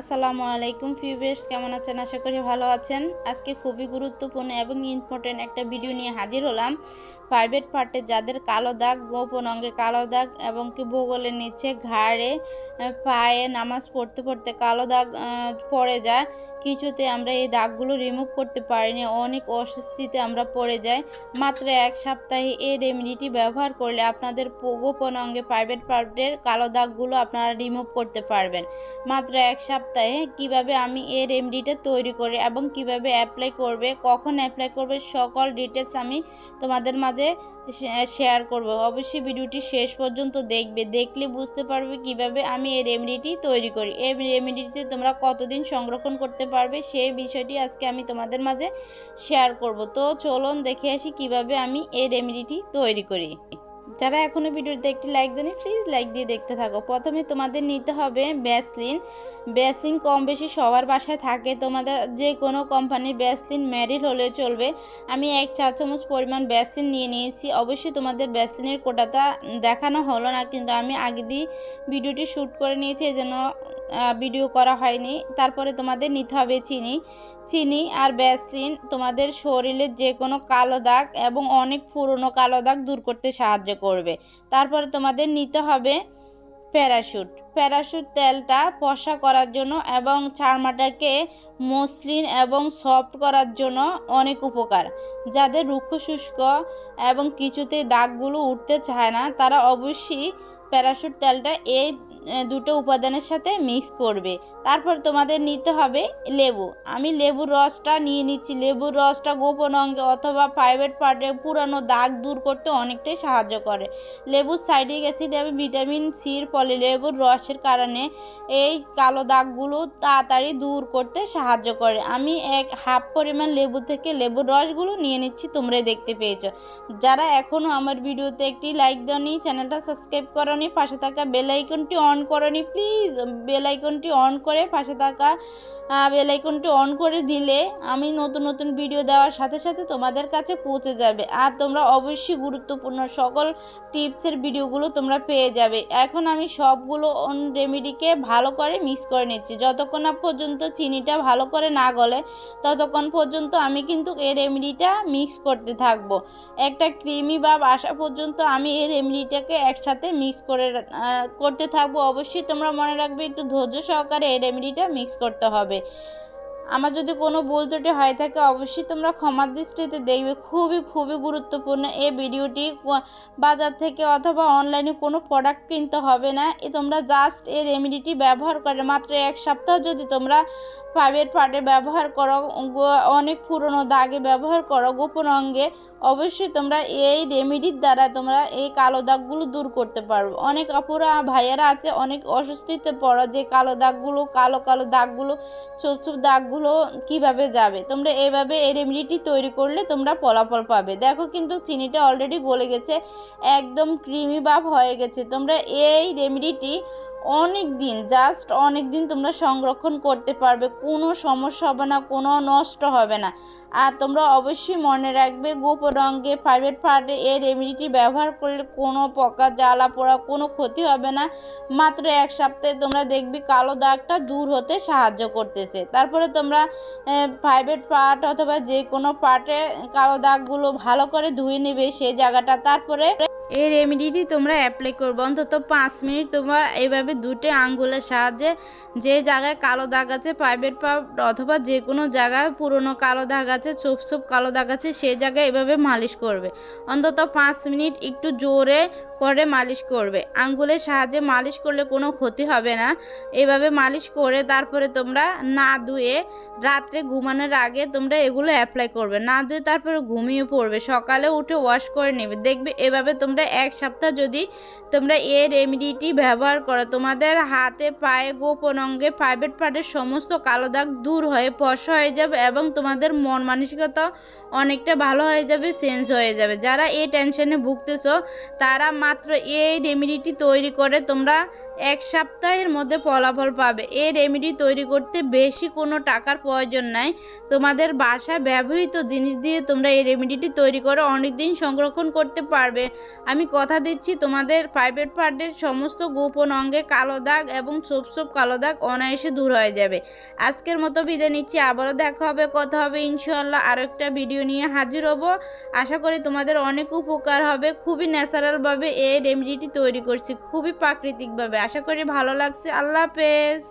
আসসালামু আলাইকুম ফিউবেস কেমন আছেন? আশা করি ভালো আছেন। আজকে খুবই গুরুত্বপূর্ণ এবং ইম্পর্টেন্ট একটা ভিডিও নিয়ে হাজির হলাম। প্রাইভেট পার্টে যাদের কালো দাগ, গোপন অঙ্গে কালো দাগ এবং কি বগলের নিচে ঘাড়ে পায়ে নামাজ পড়তে পড়তে কালো দাগ পড়ে যায়, কিছুতে আমরা এই দাগগুলো রিমুভ করতে পারিনি। অনেক অস্বস্তিতে আমরা পড়ে যাই। মাত্র এক সপ্তাহে এই রেমেডিটি ব্যবহার করলে আপনাদের গোপন অঙ্গে প্রাইভেট পার্টের কালো দাগগুলো আপনারা রিমুভ করতে পারবেন। মাত্র এক সপ্তাহে কীভাবে আমি এই রেমেডিটা তৈরি করি এবং কীভাবে অ্যাপ্লাই করবে, কখন অ্যাপ্লাই করবে, সকল ডিটেলস আমি তোমাদের মাঝে শেয়ার করব। অবশ্যই ভিডিওটি শেষ পর্যন্ত দেখবে, দেখলে বুঝতে পারবে কীভাবে আমি এই রেমেডিটি তৈরি করি। এই রেমেডিটি তোমরা কতদিন সংরক্ষণ করতে পারবে, সেই বিষয়টি আজকে আমি তোমাদের মাঝে শেয়ার করব। তো চলুন দেখে আসি কীভাবে আমি এই রেমেডিটি তৈরি করি। যারা এখনও ভিডিওতে একটি লাইক দেনি প্লিজ লাইক দিয়ে দেখতে থাকো। প্রথমে তোমাদের নিতে হবে ব্যাসলিন ব্যাসলিন কম বেশি সবার বাসায় থাকে। তোমাদের যে কোনো কোম্পানির ব্যাসলিন ম্যারিল হলে চলবে। আমি এক চা চামচ পরিমাণ ব্যাসলিন নিয়ে নিয়েছি। অবশ্যই তোমাদের ব্যাসলিনের কোটাটা দেখানো হলো না, কিন্তু আমি আগে দিয়ে ভিডিওটি শ্যুট করে নিয়েছি এই জন্য ভিডিও করা হয়নি। তারপরে তোমাদের নিতে হবে চিনি। চিনি আর ব্যাসলিন তোমাদের শরীরের যে কোনো কালো দাগ এবং অনেক পুরনো কালো দাগ দূর করতে সাহায্য করবে। তারপরে তোমাদের নিতে হবে প্যারাশুট প্যারাশুট তেলটা ফসা করার জন্য এবং চারমাটাকে মসলিন এবং সফট করার জন্য অনেক উপকার। যাদের রুক্ষ শুষ্ক এবং কিছুতে দাগগুলো উঠতে চায় না, তারা অবশ্যই প্যারাশুট তেলটা এই দুটো উপাদানের সাথে মিক্স করবে। তারপর তোমাদের নিতে হবে লেবু। আমি লেবুর রসটা নিয়ে নিচ্ছি। লেবুর রসটা গোপন অঙ্গে অথবা প্রাইভেট পার্টে পুরানো দাগ দূর করতে অনেকটাই সাহায্য করে। লেবুর সাইড্রিক অ্যাসিড এবং ভিটামিন সির ফলে লেবুর রসের কারণে এই কালো দাগগুলো তাড়াতাড়ি দূর করতে সাহায্য করে। আমি এক হাফ পরিমাণ লেবু থেকে লেবুর রসগুলো নিয়ে নিচ্ছি, তোমরাই দেখতে পেয়েছ। যারা এখনও আমার ভিডিওতে একটি লাইক দাওনি, চ্যানেলটা সাবস্ক্রাইব করনি, পাশে থাকা বেল আইকনটি অন করনি প্লিজ বেল আইকনটি অন করে পাশে থাকা বেল আইকনটি অন করে দিলে আমি নতুন নতুন ভিডিও দেওয়ার সাথে সাথে তোমাদের কাছে পৌঁছে যাবে। আর তোমরা অবশ্যই গুরুত্বপূর্ণ সকল টিপসের ভিডিওগুলো তোমরা পেয়ে যাবে। এখন আমি সবগুলো অন রেমেডিকে ভালো করে মিক্স করে নিচ্ছি। যতক্ষণ না পর্যন্ত চিনিটা ভালো করে না গলে, ততক্ষণ পর্যন্ত আমি কিন্তু এই রেমেডিটা মিক্স করতে থাকব। একটা ক্রিমি বা আসা পর্যন্ত আমি এই রেমেডিটাকে একসাথে মিক্স করে করতে থাকব। অবশ্যই তোমরা মনে রাখবে একটু ধৈর্য সহকারে এই রেমেডিটা মিক্স করতে হবে। আমার যদি কোনো ভুল ত্রুটি হয়ে থাকে, অবশ্যই তোমরা ক্ষমার দৃষ্টিতে দেখবে। খুবই খুবই গুরুত্বপূর্ণ এই ভিডিওটি। বাজার থেকে অথবা অনলাইনে কোনো প্রোডাক্ট কিনতে হবে না। এ তোমরা জাস্ট এই রেমেডিটি ব্যবহার করে মাত্র এক সপ্তাহ যদি তোমরা প্রাইভেট পার্টে ব্যবহার করো অনেক পুরনো দাগে ব্যবহার করো, গোপন অঙ্গে, অবশ্যই তোমরা এই রেমেডির দ্বারা তোমরা এই কালো দাগগুলো দূর করতে পারবে। অনেক আপুরা, ভাইয়েরা আছে, অনেক অস্বস্তিতে পড়ো যে কালো দাগগুলো, কালো কালো দাগগুলো, ছোপ ছোপ দাগগুলো কীভাবে যাবে? তোমরা এভাবে এই রেমেডিটি তৈরি করলে তোমরা ফলাফল পাবে। দেখো কিন্তু চিনিটা অলরেডি গলে গেছে, একদম ক্রিমি ভাব হয়ে গেছে। তোমরা এই রেমেডিটি অনেক দিন জাস্ট অনেক দিন তোমরা সংরক্ষণ করতে পারবে, কোনো সমস্যা হবে না, কোনো নষ্ট হবে না। আর তোমরা অবশ্যই মনে রাখবে গোপন রঙে প্রাইভেট পার্টে এই রেমেডিটি ব্যবহার করলে কোনো পোকা জ্বালা পোড়া, কোনো ক্ষতি হবে না। মাত্র এক সপ্তাহে তোমরা দেখবি কালো দাগটা দূর হতে সাহায্য করতেছে। তারপরে তোমরা প্রাইভেট পার্ট অথবা যে কোনো পার্টে কালো দাগগুলো ভালো করে ধুয়ে নেবে সেই জায়গাটা। তারপরে এই রেমেডিটি তোমরা অ্যাপ্লাই করবে। অন্তত পাঁচ মিনিট তোমরা এইভাবে দুটো আঙ্গুলের সাহায্যে যে জায়গায় কালো দাগ আছে প্রাইভেট পার্ট অথবা যে কোনো জায়গায় পুরনো কালো দাগ আছে ছোপ ছোপ কালো দাগ আছে সেই জায়গায় এভাবে মালিশ করবে। অন্তত পাঁচ মিনিট একটু জোরে করে মালিশ করবে। আঙ্গুলের সাহায্যে মালিশ করলে কোনো ক্ষতি হবে না। এভাবে মালিশ করে তারপরে তোমরা না ধুয়ে রাত্রে ঘুমানোর আগে তোমরা এগুলো অ্যাপ্লাই করবে। না ধুয়ে তারপরে ঘুমিয়ে পড়বে। সকালে উঠে ওয়াশ করে নেবে। দেখবে এভাবে তোমরা এক সপ্তাহ যদি তোমরা এই রেমেডিটি ব্যবহার করো, তোমাদের হাতে, পায়ে, গোপন অঙ্গে প্রাইভেট পার্টের সমস্ত কালো দাগ দূর হয়ে ফসা হয়ে যাবে এবং তোমাদের মন মানসিকতা অনেকটা ভালো হয়ে যাবে চেঞ্জ হয়ে যাবে। যারা এই টেনশনে ভুগতেছ, তারা মাত্র এই রেমিডিটি তৈরি করে তোমরা এক সপ্তাহের মধ্যে ফলাফল পাবে। এই রেমেডি তৈরি করতে বেশি কোনো টাকার প্রয়োজন নাই। তোমাদের বাসায় ব্যবহৃত জিনিস দিয়ে তোমরা এই রেমেডিটি তৈরি করে অনেক দিন সংরক্ষণ করতে পারবে। আমি কথা দিচ্ছি, তোমাদের প্রাইভেট পার্টের সমস্ত গোপন অঙ্গে কালো দাগ এবং ছোপ ছোপ কালো দাগ অনায়াসে দূর হয়ে যাবে। আজকের মতো বিদায় নিচ্ছি, আবারও দেখা হবে, কথা হবে ইনশাল্লাহ আরও একটা ভিডিও নিয়ে হাজির হব। আশা করি তোমাদের অনেক উপকার হবে। খুবই ন্যাচারালভাবে এই রেমেডিটি তৈরি করছি, খুবই প্রাকৃতিকভাবে। আশা করি ভালো লাগছে। আল্লাহ হাফেজ।